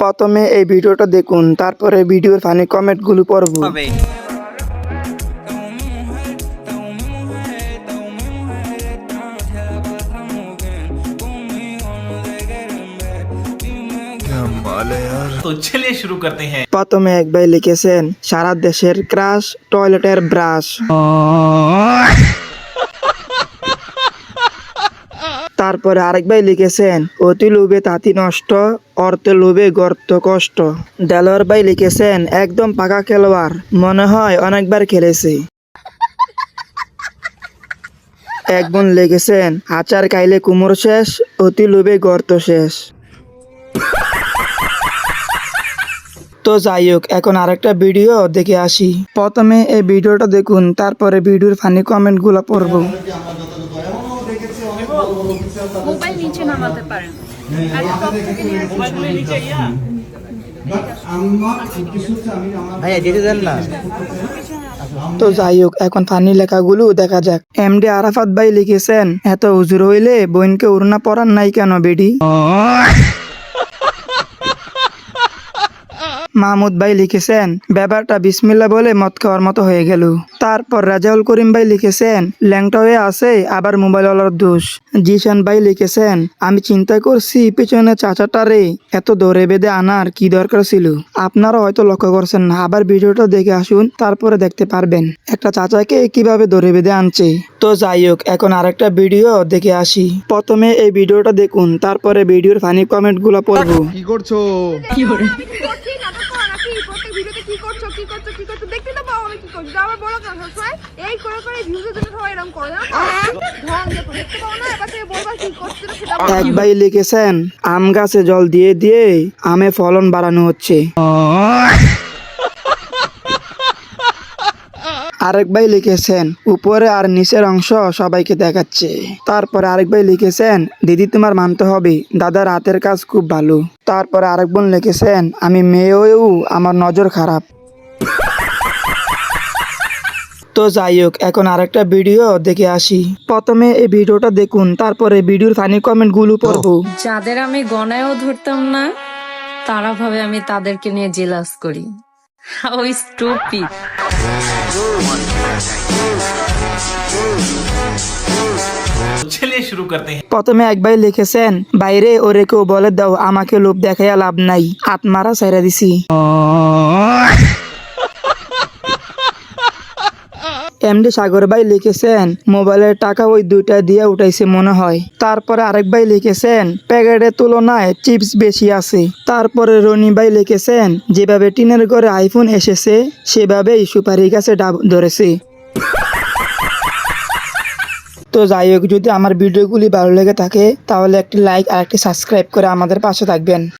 প্রথমে এই ভিডিওটা দেখুন তারপরে ভিডিওর ফানি কমেন্টগুলো পড়ব। তো প্রথমে এক ভাই লিখেছেন সারা দেশের ক্রাশ টয়লেটের ব্রাশ তারপরে আরেক ভাই লিখেছেন, অতি লোভে তাঁতি নষ্ট, অর্থে লোভে গর্ত কষ্ট। দেলোয়ার ভাই লিখেছেন, একদম পাকা খেলোয়াড়, মনে হয় অনেকবার খেলেছে। এক বোন লিখেছেন, আচার খাইলে কুমোর শেষ, অতি লোভে গর্ত শেষ। তো যাই হোক, এখন আরেকটা ভিডিও দেখে আসি। প্রথমে এই ভিডিওটা দেখুন, তারপরে ভিডিওর ফানি কমেন্টগুলো পড়ব। মোবাইল নিচে নামাতে পারেন। আর টপ থেকে নিয়ে ভাইয়া যেতে দেন না। তো যাই হোক এখন ফানি লেখাগুলো দেখা যাক। এম ডি আরাফাত ভাই লিখেছেন এত উজুর হইলে বোনকে উড়না পরান নাই কেন বেডি? মাহমুদ ভাই লিখেছেন ব্যাপারটা বিসমিল্লা বলে মদ খাওয়ার মতো হয়ে গেল। তারপর রাজাউল করিম ভাই লিখেছেন ল্যাংটা হয়ে আছে আবার মোবাইলওয়ালার দোষ। জিশান ভাই লিখেছেন আমি চিন্তা করছি পেছনে চাচাটারে এত দৌড়ে বেঁধে আনার কি দরকার ছিল? আপনারা হয়তো লক্ষ্য করছেন না আবার ভিডিওটা দেখে আসুন তারপরে দেখতে পারবেন একটা চাচাকে কীভাবে দৌড়ে বেঁধে আনছে। তো যাই হোক এখন আরেকটা ভিডিও দেখে আসি। প্রথমে এই ভিডিওটা দেখুন তারপরে ভিডিওর ফানি কমেন্টগুলো পড়ব। কি করছ? কি করো? কি করছ কি করছ? দেখতে তো আমি কি করছি। আবার বলো কেন সবসময়? এই করে করে ভিউজের জন্য সবাই এরকম করে না? আম গাছে জল দিয়ে দিয়ে আমে ফলন বাড়ানো হচ্ছে। আরেক ভাই লিখেছেন, উপরে আর নিচের অংশ সবাইকে দেখাচ্ছে। তারপরে আরেক ভাই লিখেছেন, দিদি, তোমার মানতে হবে। দাদার হাতের কাজ খুব ভালো। তারপরে আরেক বোন লিখেছেন, আমি মেয়েও, আমার নজর খারাপ। তো যাই হোক এখন আরেকটা ভিডিও দেখে আসি। প্রথমে এই ভিডিওটা দেখুন তারপরে ভিডিওর ফানি কমেন্টগুলো পড়ব। যাদের আমি গনায়ও ধরতাম না তারা ভাবে আমি তাদেরকে নিয়ে জেলাস করি। প্রথমে এক ভাই লিখেছেন বাইরে ওরে কেউ বলে দাও আমাকে লোভ দেখাইয়া লাভ নাই। আত্মারা সাইরা দিছি। এমডি সাগর ভাই লিখেছেন, মোবাইলের টাকা ওই দুইটা দিয়ে উঠাইছে মনে হয়। তারপরে আরেক ভাই লিখেছেন, প্যাকেটের তুলনায় চিপস বেশি আছে। তারপরে রনি ভাই লিখেছেন, যেভাবে টিনের ঘরে আইফোন এসেছে, সেভাবেই সুপারি গাছে ডাব ধরেছে। তো যাই হোক, যদি আমার ভিডিওগুলি ভালো লেগে থাকে, তাহলে একটি লাইক আর একটি সাবস্ক্রাইব করে আমাদের পাশে থাকবেন।